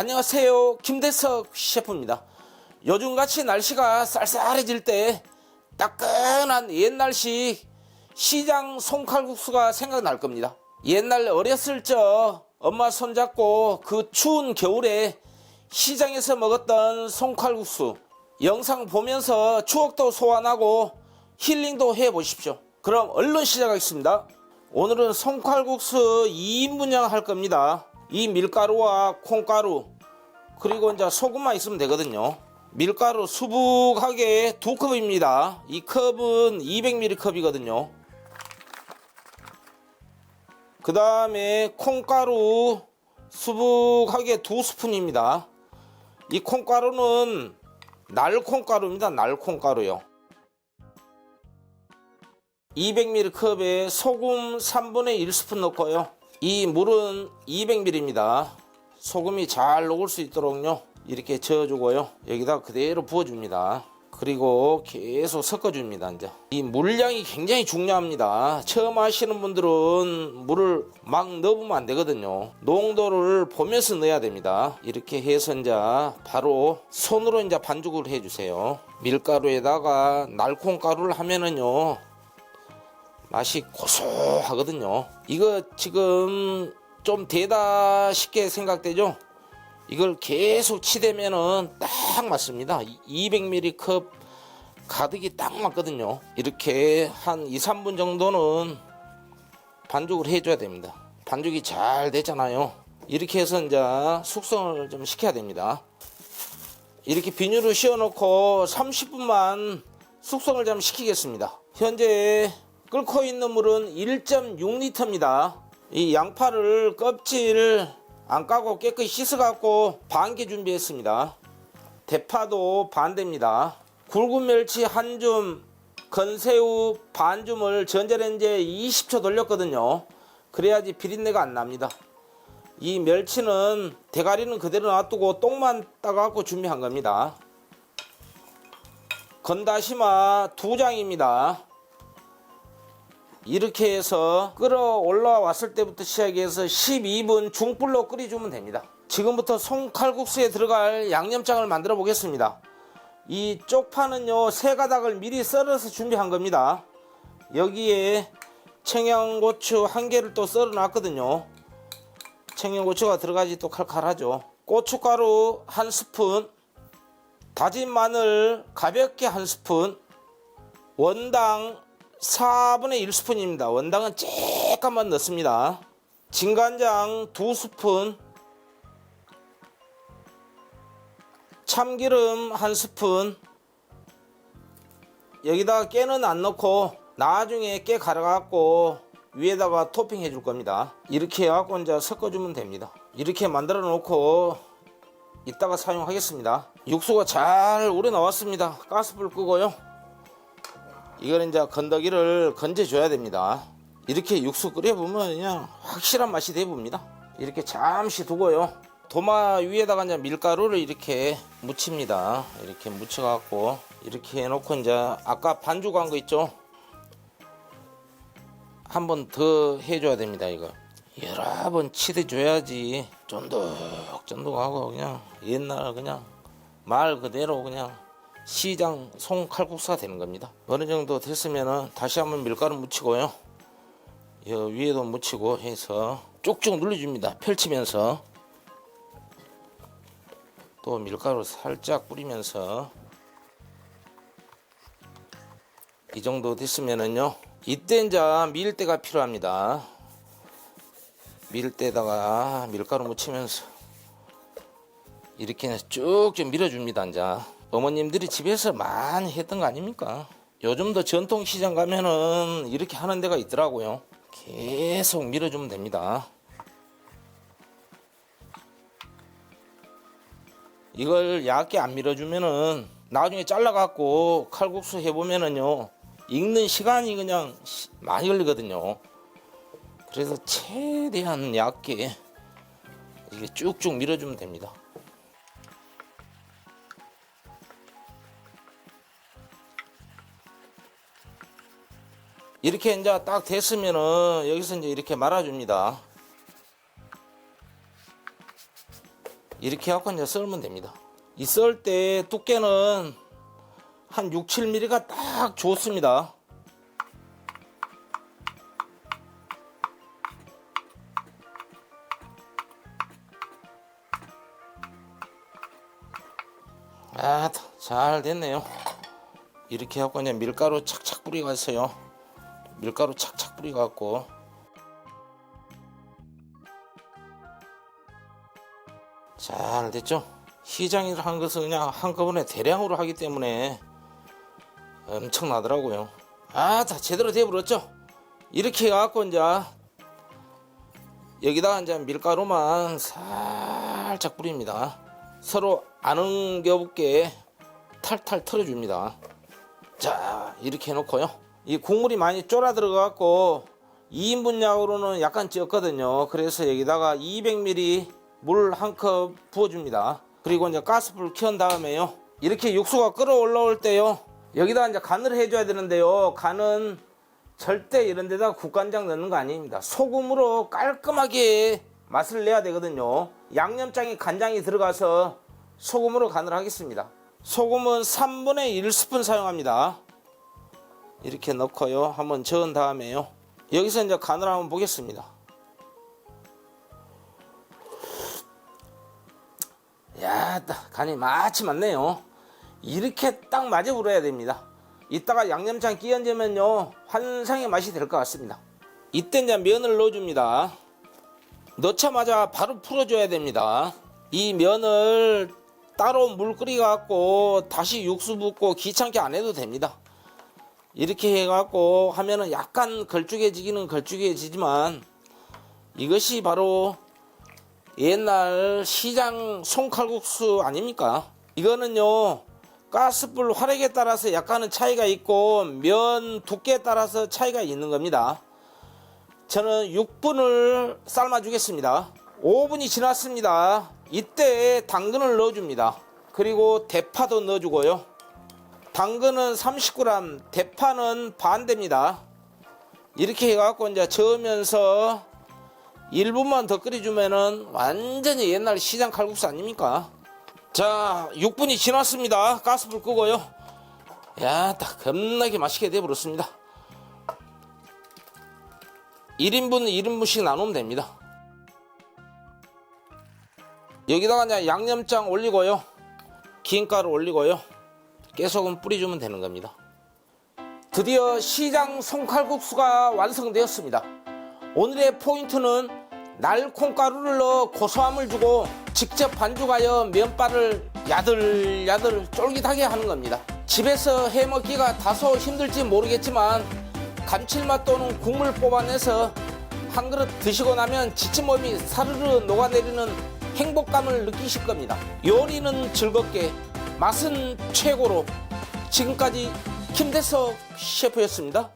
안녕하세요. 김대석 셰프입니다. 요즘같이 날씨가 쌀쌀해질 때 따끈한 옛날식 시장 송칼국수가 생각날 겁니다. 옛날 어렸을 적 엄마 손잡고 그 추운 겨울에 시장에서 먹었던 송칼국수 영상 보면서 추억도 소환하고 힐링도 해 보십시오. 그럼 얼른 시작하겠습니다. 오늘은 송칼국수 2인분량 할 겁니다. 이 밀가루와 콩가루 그리고 이제 소금만 있으면 되거든요. 밀가루 수북하게 두 컵입니다. 이 컵은 200ml 컵이거든요. 그 다음에 콩가루 수북하게 두 스푼입니다. 이 콩가루는 날콩가루입니다. 날콩가루요. 200ml 컵에 소금 3분의 1스푼 넣고요. 이 물은 200ml입니다. 소금이 잘 녹을 수 있도록요. 이렇게 저어주고요. 여기다 그대로 부어줍니다. 그리고 계속 섞어줍니다. 이제 이 물량이 굉장히 중요합니다. 처음 하시는 분들은 물을 막 넣으면 안 되거든요. 농도를 보면서 넣어야 됩니다. 이렇게 해서 이제 바로 손으로 이제 반죽을 해주세요. 밀가루에다가 날콩가루를 하면은요. 맛이 고소하거든요. 이거 지금 좀 되다 싶게 생각되죠? 이걸 계속 치대면은 딱 맞습니다. 200ml 컵 가득이 딱 맞거든요. 이렇게 한 2, 3분 정도는 반죽을 해줘야 됩니다. 반죽이 잘 됐잖아요. 이렇게 해서 이제 숙성을 좀 시켜야 됩니다. 이렇게 비닐을 씌워놓고 30분만 숙성을 좀 시키겠습니다. 현재 끓고 있는 물은 1.6리터입니다. 이 양파를 껍질 안 까고 깨끗이 씻어갖고 반 개 준비했습니다. 대파도 반대입니다. 굵은 멸치 한 줌, 건새우 반 줌을 전자레인지에 20초 돌렸거든요. 그래야지 비린내가 안 납니다. 이 멸치는 대가리는 그대로 놔두고 똥만 따갖고 준비한 겁니다. 건다시마 두 장입니다. 이렇게 해서 끓어 올라왔을 때부터 시작해서 12분 중불로 끓여주면 됩니다. 지금부터 송칼국수에 들어갈 양념장을 만들어 보겠습니다. 이 쪽파는요 세 가닥을 미리 썰어서 준비한 겁니다. 여기에 청양고추 한 개를 또 썰어 놨거든요. 청양고추가 들어가지 또 칼칼하죠. 고춧가루 한 스푼, 다진 마늘 가볍게 한 스푼, 원당 4분의 1스푼입니다. 원당은 조금만 넣습니다. 진간장 2스푼, 참기름 1스푼, 여기다가 깨는 안 넣고 나중에 깨 갈아갖고 위에다가 토핑 해줄 겁니다. 이렇게 해갖고 이제 섞어주면 됩니다. 이렇게 만들어 놓고 이따가 사용하겠습니다. 육수가 잘 우려 나왔습니다. 가스불 끄고요. 이거는 이제 건더기를 건져줘야 됩니다. 이렇게 육수 끓여보면 그냥 확실한 맛이 돼봅니다. 이렇게 잠시 두고요. 도마 위에다가 이제 밀가루를 이렇게 묻힙니다. 이렇게 묻혀갖고 이렇게 해놓고 이제 아까 반죽한 거 있죠? 한 번 더 해줘야 됩니다. 이거 여러 번 치대줘야지 쫀득쫀득하고 그냥 옛날 그냥 말 그대로 그냥 시장 송칼국수가 되는 겁니다. 어느 정도 됐으면은 다시 한번 밀가루 묻히고요. 여 위에도 묻히고 해서 쭉쭉 눌러줍니다. 펼치면서 또 밀가루 살짝 뿌리면서 이 정도 됐으면은요. 이때 이제 밀대가 필요합니다. 밀대다가 밀가루 묻히면서 이렇게 쭉쭉 밀어줍니다. 이제. 어머님들이 집에서 많이 했던 거 아닙니까? 요즘도 전통시장 가면은 이렇게 하는 데가 있더라고요. 계속 밀어주면 됩니다. 이걸 얇게 안 밀어주면은 나중에 잘라갖고 칼국수 해보면은요 익는 시간이 그냥 시- 많이 걸리거든요. 그래서 최대한 얇게 이게 쭉쭉 밀어주면 됩니다. 이렇게 이제 딱 됐으면은 여기서 이제 이렇게 말아줍니다. 이렇게 해갖고 이제 썰면 됩니다. 이 썰 때 두께는 한 6, 7mm가 딱 좋습니다. 아, 잘 됐네요. 이렇게 해갖고 그냥 밀가루 착착 뿌리갔어요. 밀가루 착착 뿌리갖고 잘 됐죠? 시장일 한 것은 그냥 한꺼번에 대량으로 하기 때문에 엄청나더라고요. 아, 다 제대로 되어버렸죠? 이렇게 해갖고 이제 여기다가 이제 밀가루만 살짝 뿌립니다. 서로 안 엉겨붙게 탈탈 털어줍니다. 자, 이렇게 해놓고요. 이 국물이 많이 쫄아 들어가갖고 2인분 양으로는 약간 쪘거든요. 그래서 여기다가 200ml 물 한 컵 부어줍니다. 그리고 이제 가스불 켠 다음에요. 이렇게 육수가 끓어 올라올 때요. 여기다 이제 간을 해줘야 되는데요. 간은 절대 이런 데다 국간장 넣는 거 아닙니다. 소금으로 깔끔하게 맛을 내야 되거든요. 양념장에 간장이 들어가서 소금으로 간을 하겠습니다. 소금은 3분의 1스푼 사용합니다. 이렇게 넣고요. 한번 저은 다음에요. 여기서 이제 간을 한번 보겠습니다. 야, 딱 간이 마치 맞네요. 이렇게 딱 맞아 불어야 됩니다. 이따가 양념장 끼얹으면요 환상의 맛이 될 것 같습니다. 이때 이제 면을 넣어줍니다. 넣자마자 바로 풀어줘야 됩니다. 이 면을 따로 물 끓여 갖고 다시 육수 붓고 귀찮게 안 해도 됩니다. 이렇게 해갖고 하면은 약간 걸쭉해지기는 걸쭉해지지만 이것이 바로 옛날 시장 송칼국수 아닙니까? 이거는요 가스불 화력에 따라서 약간은 차이가 있고 면 두께에 따라서 차이가 있는 겁니다. 저는 6분을 삶아 주겠습니다. 5분이 지났습니다. 이때 당근을 넣어줍니다. 그리고 대파도 넣어주고요. 당근은 30g, 대파는 반대입니다. 이렇게 해갖고 이제 저으면서 1분만 더 끓여주면은 완전히 옛날 시장 칼국수 아닙니까? 자, 6분이 지났습니다. 가스불 끄고요. 야, 딱 겁나게 맛있게 되어버렸습니다. 1인분, 1인분씩 나누면 됩니다. 여기다가 이제 양념장 올리고요. 김가루 올리고요. 깨소금 뿌려주면 되는 겁니다. 드디어 시장 송칼국수가 완성되었습니다. 오늘의 포인트는 날 콩가루를 넣어 고소함을 주고 직접 반죽하여 면발을 야들야들 쫄깃하게 하는 겁니다. 집에서 해 먹기가 다소 힘들지 모르겠지만 감칠맛 또는 국물 뽑아내서 한 그릇 드시고 나면 지친 몸이 사르르 녹아내리는 행복감을 느끼실 겁니다. 요리는 즐겁게, 맛은 최고로. 지금까지 김대석 셰프였습니다.